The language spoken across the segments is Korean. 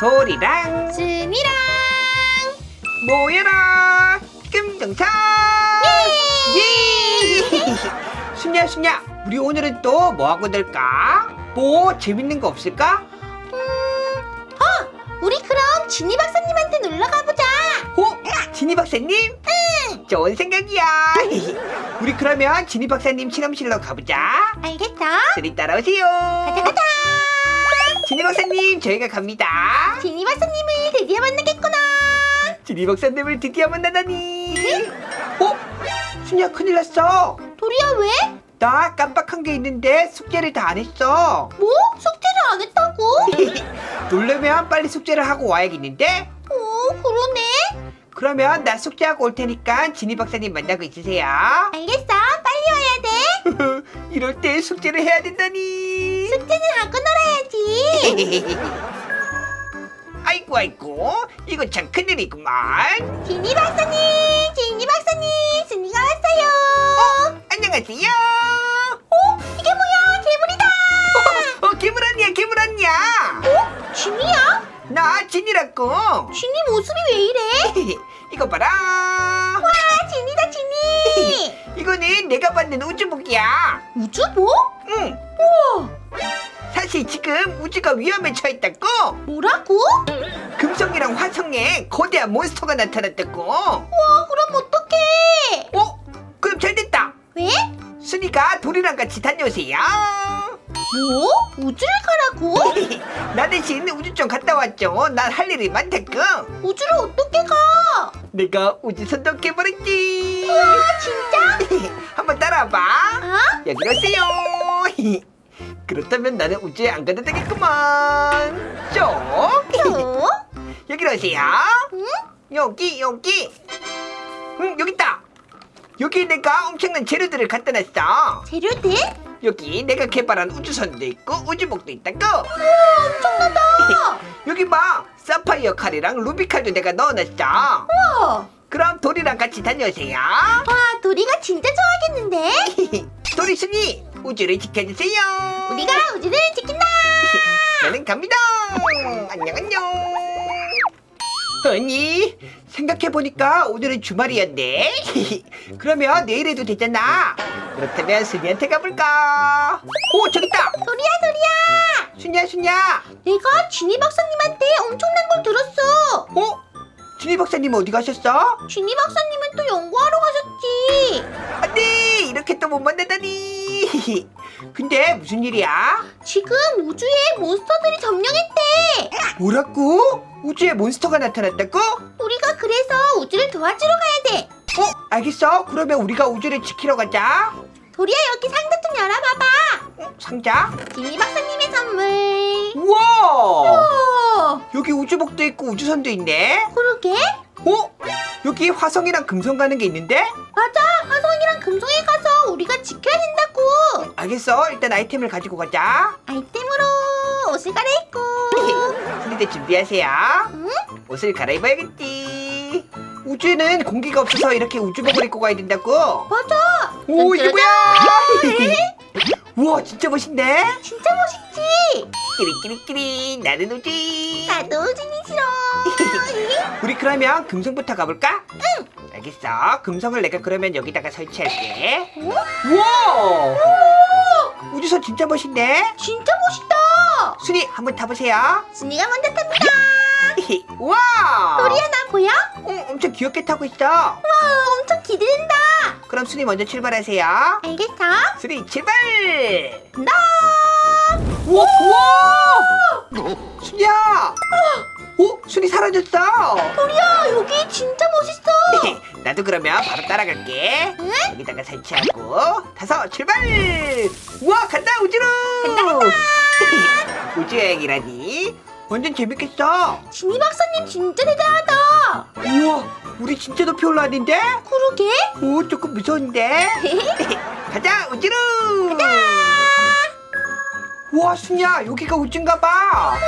돌이랑 준이랑 모여라 금정사 예! 순야 순야 우리 오늘은 또 뭐 하고 놀까? 뭐 재밌는 거 없을까? 우리 그럼 준이 박사님한테 놀러 가보자. 어? 지니 박사님? 응 좋은 생각이야 우리 그러면 지니 박사님 실험실로 가보자 알겠어? 둘이 따라오세요 가자 가자. 지니 박사님 저희가 갑니다 준이 박사님을 드디어 만나겠구나. 지니 박사님을 드디어 만나다니 어? 순야 큰일 났어 도리야 왜? 나 깜빡한 게 있는데 숙제를 다 안 했어 뭐? 숙제를 안 했다고? 놀려면 빨리 숙제를 하고 와야겠는데? 오 그러네. 그러면 나 숙제하고 올 테니까 지니 박사님 만나고 있으세요 알겠어. 빨리 와야 돼. 이럴 때 숙제를 해야 된다니 숙제는 하고 놀아 야지. 아이고 아이고 이거 참 큰일이구만 준이 박사님, 준이 박사님, 준이가 왔어요. 안녕하세요 어? 이게 뭐야? 괴물이다. 어 괴물 언니야 괴물 언니야 어? 준이야? 나 진이라고 준이 모습이 왜 이래? 이거 봐라 와, 준이다 준이. 이거는 내가 받는 우주복이야 우주복? 응 우와, 사실 지금 우주가 위험에 처했다고 뭐라고? 금성이랑 화성에 거대한 몬스터가 나타났다고 와, 그럼 어떡해? 어? 그럼 잘 됐다 왜? 순이가 돌이랑 같이 다녀오세요 뭐? 우주를 가라고? 나 대신 우주 좀 갔다 왔죠 난 할 일이 많다고 우주를 어떻게 가? 내가 우주 선동해버렸지 아, 진짜? 한번 따라와봐 아? 여기로 오세요 그렇다면 나는 우주에 안 가도 되겠구만 쭉 어? 여기로 오세요 응? 여기 여기 응 여기 있다 여기 내가 엄청난 재료들을 갖다 놨어 재료들? 여기 내가 개발한 우주선도 있고 우주복도 있다고 엄청나다. 여기 봐 사파이어 칼이랑 루비 칼도 내가 넣어놨어 우와. 그럼 돌이랑 같이 다녀오세요 와, 도리가 진짜 좋아하겠는데? 도리 순이 우주를 지켜주세요 우리가 우주를 지킨다. 나는 갑니다 안녕 안녕 언니 생각해보니까 오늘은 주말이었네 그러면 내일 해도 되잖아 그렇다면 순이한테 가볼까 오 저기 있다 도리야, 도리야. 순이야 순이야 내가 준이 박사님한테 엄청난 걸 들었어. 어? 준이 박사님 어디 가셨어? 준이 박사님은 또 연구하러 가셨지. 안돼 이렇게 또 못 만나다니 근데 무슨 일이야? 지금 우주에 몬스터들이 점령했대. 뭐라고? 우주에 몬스터가 나타났다고? 우리가 그래서 우주를 도와주러 가야 돼. 어 알겠어 그러면 우리가 우주를 지키러 가자 도리야 여기 상자 좀 열어봐봐. 어, 상자? 준이 박사님의 선물. 우와 오, 여기 우주복도 있고 우주선도 있네 그러게? 어? 여기 화성이랑 금성 가는 게 있는데? 맞아. 화성이랑 금성에 가서 우리가 지켜야 된다고. 알겠어 일단 아이템을 가지고 가자 아이템으로 옷을 갈아입고. 순이들 준비하세요 응? 옷을 갈아입어야겠지 우주에는 공기가 없어서 이렇게 우주복을 입고 가야 된다고 맞아. 오 이게 뭐야. 우와 진짜 멋있네 진짜 멋있지? 끼리끼리끼리 나는 우주 나도 우준이 싫어. 우리 그러면 금성부터 가볼까? 응 알겠어 금성을 내가 그러면 여기다가 설치할게 어? 우와 우주선 진짜 멋있네 진짜 멋있다. 순이 한번 타보세요 준이가 먼저 탑니다. 우와 도리야 나 보여? 어, 엄청 귀엽게 타고 있어 와 엄청 기대된다. 그럼 순이 먼저 출발하세요 알겠어? 순이 출발 나. 우와 우와 순이야 오 순이 사라졌어 도리야 여기 멋있어. 나도 그러면 바로 따라갈게. 응? 여기다가 설치하고. 타서 출발! 우와 간다 우주로! 우주 여행이라니. 완전 재밌겠어 준이 박사님 진짜 대단하다. 우와 우리 진짜 높이 올라왔는데? 그러게? 오 조금 무서운데? 가자 우주로! 우와 순이야 여기가 우주인가 봐. 와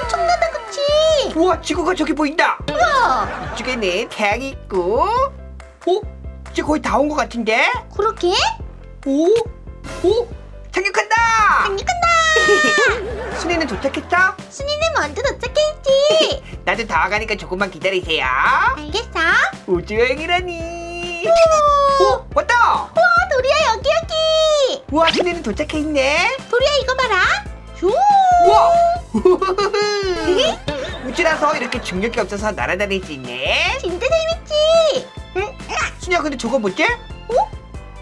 엄청나다 그치? 우와 지구가 저기 보인다. 우와! 이쪽에는 태양이 있고 오 이제 거의 다 온 것 같은데 그러게? 오? 오? 착륙한다! 안녕 간다. 순이는 도착했어? 순이는 먼저 도착했지. 나도 다 와가니까 조금만 기다리세요. 알겠어. 우주 여행이라니. 오, 왔다. 와, 도리야 여기 여기. 우와, 순이는 도착해 있네. 도리야 이거 봐라. 슈. 우와! 우주라서 이렇게 중력이 없어서 날아다닐 수 있네. 진짜 재밌지. 응? 순이야, 근데 저거 뭐지? 어?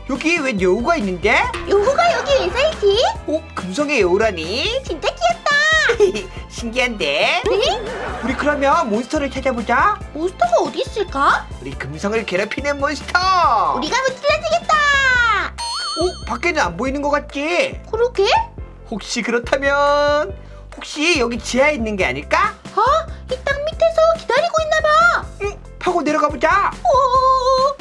여기 왜 여우가 있는데? 요후가 여기 왜 살지? 어? 금성의 여우라니? 진짜 귀엽다. 신기한데? 네? 우리 그러면 몬스터를 찾아보자. 몬스터가 어디 있을까? 우리 금성을 괴롭히는 몬스터. 우리가 무찔러주겠다. 어? 밖에는 안 보이는 것 같지? 그러게? 혹시 그렇다면 혹시 여기 지하에 있는 게 아닐까? 어? 이 땅 밑에서 기다리고 있나 봐. 응, 파고 내려가 보자. 오.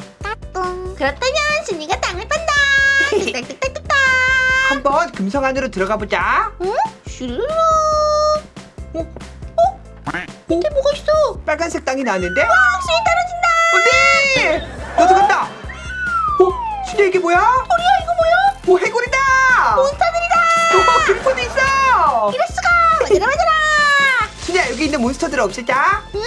그렇다면 순이가 땅을 빤다. 뚝딱뚝딱뚝딱. 한번 금성 안으로 들어가 보자. 응? 슈르르. 어? 밑에 뭐가 있어? 빨간색 땅이 나왔는데? 순이 떨어진다. 어디? 너도 간다. 어? 순이 이게 뭐야? 도리야 이거 뭐야? 오 해골이다. 몬스터들이다. 오 그리포도 있어. 이럴 수가. 맞아라 맞아라. 순이야 여기 있는 몬스터들을 없애자. 응?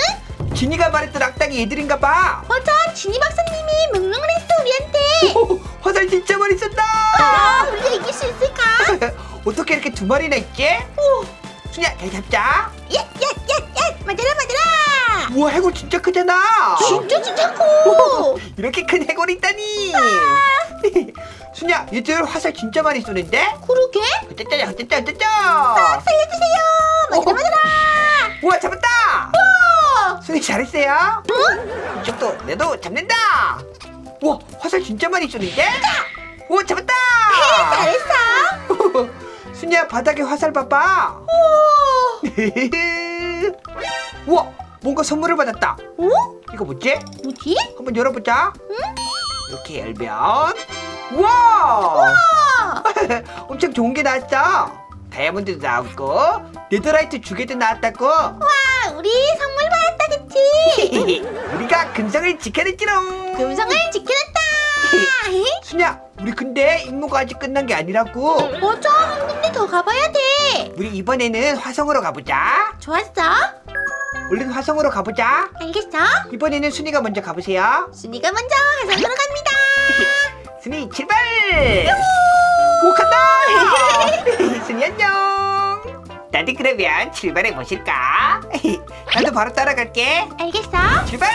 진이가 말했던 악당이 얘들인가 봐. 맞아. 지니 박사님이 명령을 했어 우리한테. 오, 화살 진짜 많이 쏜다. 아, 우리가 이길 수 있을까? 어떻게 이렇게 두 마리나 있지? 오. 순이야 잘 잡자. 야야야야. 맞아라 맞아라. 우와 해골 진짜 크잖아. 진짜 진짜 커. 이렇게 큰 해골이 있다니. 순이야 얘들 화살 진짜 많이 쏘는데? 그러게? 어쩌자 어쩌자 어쩌자. 살려주세요. 맞아라 맞아라. 우와 잡았다. 어. 순이 잘했어요. 응? 이쪽도 내도 잡는다. 우와 화살 진짜 많이 쏘는데? 우와 잡았다. 잘했어. 순이야 바닥에 화살 봐봐. 오. 우와 뭔가 선물을 받았다. 어? 이거 뭐지? 뭐지? 한번 열어보자. 응? 이렇게 열면 우와 아. 엄청 좋은 게 나왔어. 다이아몬드도 나왔고 네더라이트 주게도 나왔다고. 와, 우리 선물 받았다, 그치? 우리가 금성을 지켜냈지롱. 금성을 지켜냈다. 순야, 우리 근데 임무가 아직 끝난 게 아니라고. 맞아, 한 군데 더 가봐야 돼. 우리 이번에는 화성으로 가보자. 좋았어. 얼른 화성으로 가보자. 알겠어. 이번에는 순이가 먼저 가보세요. 순이가 먼저 화성으로 갑니다. 순이 출발! 오 간다! 순이 안녕! 나도 그러면 출발해 보실까? 나도 바로 따라갈게. 알겠어. 출발!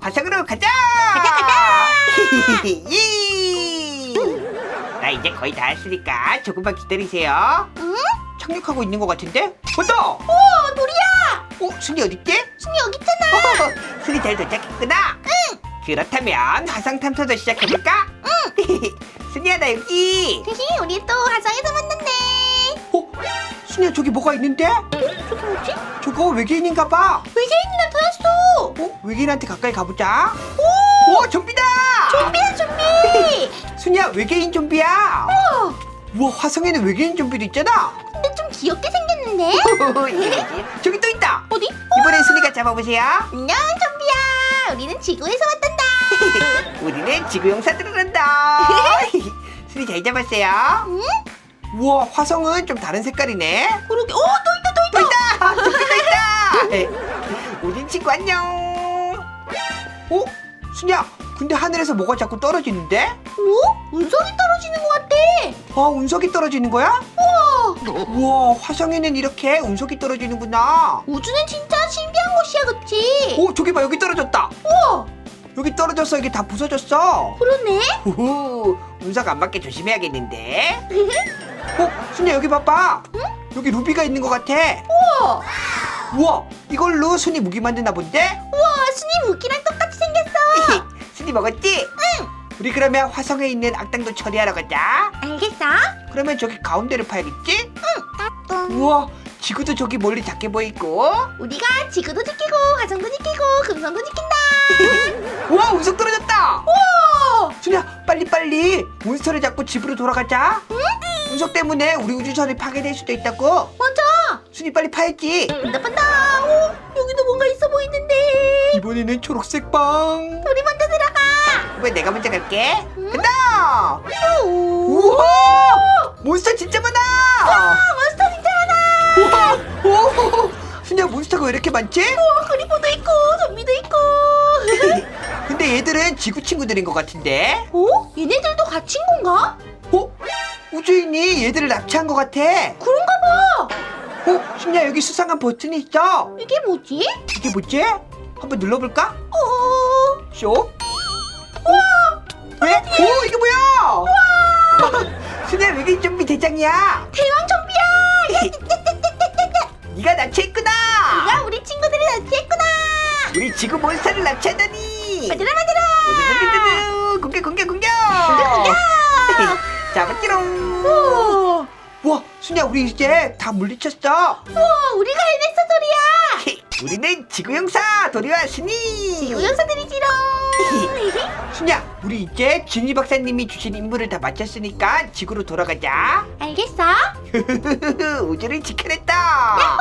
화성으로 가자! 가자, 가자! 예! 나 이제 거의 다 왔으니까 조금만 기다리세요. 응? 착륙하고 있는 것 같은데? 왔다! 오, 도리야. 어, 순이 어딨지? 순이 여기 있잖아. 어, 순이 잘 도착했구나. 응. 그렇다면 화성 탐사도 시작해볼까? 응. 순이야 나 여기. 히히, 우리 또 화성에서 만났네. 어, 순이야 저기 뭐가 있는데? 저기 뭐지? 저거 외계인인가 봐. 외계인이 나타났어. 어, 외계인한테 가까이 가보자. 오, 오, 좀비다. 좀비야, 좀비. 순이야 외계인 좀비야. 어, 우와 화성에는 외계인 좀비도 있잖아. 근데 좀 귀엽게 생겼는데? 저기 또 있다. 어디? 이번엔 순이가 잡아보세요. 안녕, 좀비야. 우리는 지구에서 왔단다. 우리는 지구 용사들을 한다. 순이 잘 잡았어요. 응? 우와 화성은 좀 다른 색깔이네. 그러게. 어, 또 있다, 또또 있다. 있다. 저기 또 있다. 우린 친구 안녕. 어? 순이야 근데 하늘에서 뭐가 자꾸 떨어지는데? 오? 운석이 떨어지는 것 같아. 아 운석이 떨어지는 거야? 우와. 우와 화성에는 이렇게 운석이 떨어지는구나. 우주는 진짜 신비한 곳이야, 그치? 오 저기 봐 여기 떨어졌다. 우와. 여기 떨어졌어 이게 다 부서졌어. 그러네. 후후 운석 안 맞게 조심해야겠는데. 어 순이야 여기 봐봐. 여기 루비가 있는 것 같아. 우와. 우와 이걸로 순이 무기 만드나 본데? 우와, 스님 무기랑 똑같이 생겼어. 순이 먹었지? 응. 우리 그러면 화성에 있는 악당도 처리하러 가자. 알겠어? 그러면 저기 가운데를 파야겠지? 따뚱. 우와 지구도 저기 멀리 작게 보이고. 우리가 지구도 지키고, 화성도 지키고, 금성도 지킨다. 우와 운석 떨어졌다. 우와. 순이야 빨리 빨리 몬스터를 잡고 집으로 돌아가자. 응? 운석 때문에 우리 우주선이 파괴될 수도 있다고. 맞아. 순이 빨리 파야지. 반다, 반다. 오, 여기도 뭔가 있어 보이는데. 이번에는 초록색 빵. 우리 먼저 들어가. 이번에 내가 먼저 갈게. 간다. 오. 우와 몬스터 진짜 많아 몬스터 진짜 많아. 우와 오 순이야 몬스터가 왜 이렇게 많지? 어, 그리포도 있고 좀비도 있고. 근데 얘들은 지구 친구들인 것 같은데 어? 얘네들도 갇힌 건가? 어? 우주인이 얘들을 납치한 것 같아 그런가 봐. 어? 순이야 여기 수상한 버튼이 있어 이게 뭐지? 이게 뭐지? 한번 눌러볼까? 어. 쇼? 우와! 왜? 오 이게 뭐야? 순이야 외계인 좀비 대장이야 대왕 좀비야. 네가 납치했구나 네가 우리 친구들을 납치했구나. 우리 지구 몬스터를 납치하다니 만들어 만들어. 우두두두두. 공격 공격 공격 공격! 순이야 우리 이제 다 물리쳤어 우와, 우리가 해냈어 소리야. 우리는 지구 형사 도리와 순이 지구 형사들이지롱. 순이야 우리 이제 진희 박사님이 주신 임무를 다 마쳤으니까 지구로 돌아가자 알겠어? 우주를 지켜냈다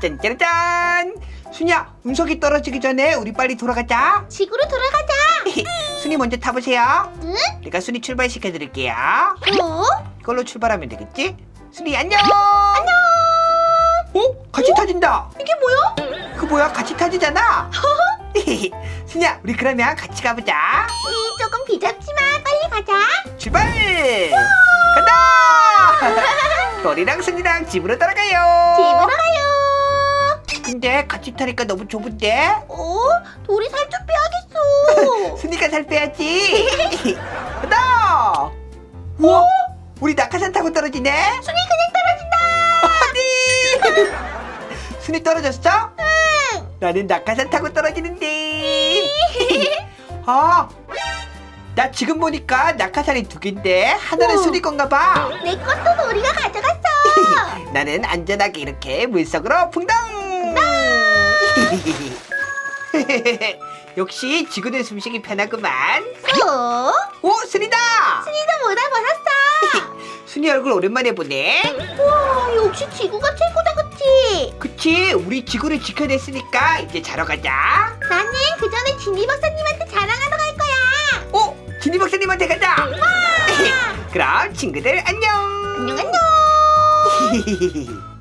짠짜라짠 순이야 운석이 떨어지기 전에 우리 빨리 돌아가자 지구로 돌아가자. 순이 먼저 타보세요 응? 내가 순이 출발시켜 드릴게요 어? 이걸로 출발하면 되겠지? 순이 안녕! 안녕! 어? 같이 타진다! 이게 뭐야? 그 뭐야? 같이 타지잖아! 순이야 우리 그러면 같이 가보자! 우리 조금 비잡지만 빨리 가자. 출발! 간다! 도리랑 순이랑 집으로 돌아가요! 집으로 가요. 근데 같이 타니까 너무 좁은데? 어? 돌이 살좀 빼야겠어. 순이가 살 빼야지! 간다! 우와 우리 낙하산 타고 떨어지네 순이 그냥 떨어진다. 아니 순이 떨어졌어? 응. 나는 낙하산 타고 떨어지는데 아, 나 지금 보니까 낙하산이 두 개인데 하나는 우와. 순이 건가 봐 내 것도 놀이가 가져갔어. 나는 안전하게 이렇게 물속으로 풍덩 역시 지구는 숨쉬기 편하구만 어? 오 순이다 순이도 뭐다 벗었어. 순이 얼굴 오랜만에 보네. 우와, 역시 지구가 최고다, 그치? 그치? 우리 지구를 지켜냈으니까 이제 자러 가자. 나는 그 전에 진미 박사님한테 자랑하러 갈 거야. 오 진희 박사님한테 가자. 그럼 친구들 안녕. 안녕, 안녕.